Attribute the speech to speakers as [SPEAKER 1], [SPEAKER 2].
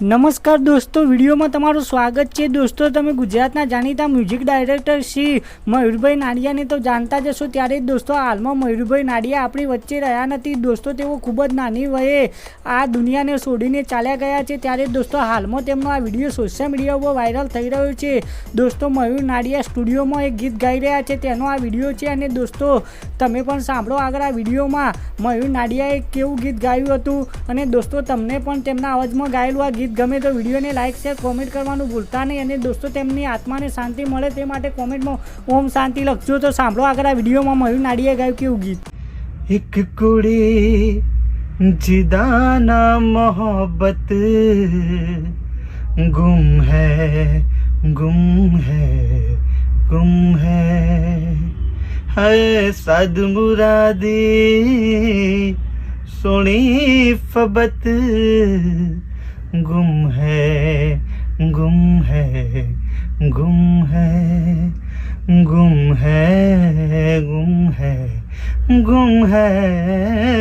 [SPEAKER 1] નમસ્કાર દોસ્તો, વિડીયોમાં તમારું સ્વાગત છે. દોસ્તો, તમે ગુજરાતના જાણીતા મ્યુઝિક ડાયરેક્ટર શ્રી મયુરભાઈ નાડિયાને તો જાણતા જશો ત્યારે જ દોસ્તો, હાલમાં મયુરભાઈ નાડિયા આપણી વચ્ચે રહ્યા નથી. દોસ્તો, તેઓ ખૂબ જ નાની વયે આ દુનિયાને છોડીને ચાલ્યા ગયા છે. ત્યારે જ દોસ્તો, હાલમાં તેમનો આ વીડિયો સોશિયલ મીડિયા ઉપર વાયરલ થઈ રહ્યો છે. દોસ્તો, મયુર નાડિયા સ્ટુડિયોમાં એક ગીત ગાઈ રહ્યા છે. તેનો આ વીડિયો છે અને દોસ્તો, તમે પણ સાંભળો આગળ આ વિડીયોમાં. મયુર નાડિયાએ કેવું ગીત ગાયું હતું? અને દોસ્તો, તમને પણ તેમના અવાજમાં ગાયેલું આ ગીત ગમે તો વિડીયોને લાઇક શેર, કોમેન્ટ કરવાનું ભૂલતા નહીં. અને દોસ્તો, તેમની આત્માને શાંતિ મળે તે માટે કોમેન્ટમાં ઓમ શાંતિ લખજો. તો સાંભળો આગળ આ વિડીયોમાં મયુર નાડિયાએ ગાયું કેવું ગીત?
[SPEAKER 2] એક કુડી જિદાના મોહબ્બત ગુમ હૈ ગુમ હૈ ગુમ હૈ. है सद मुरादी सोनी फबत गुम है गुम है गुम है गुम है गुम है गुम है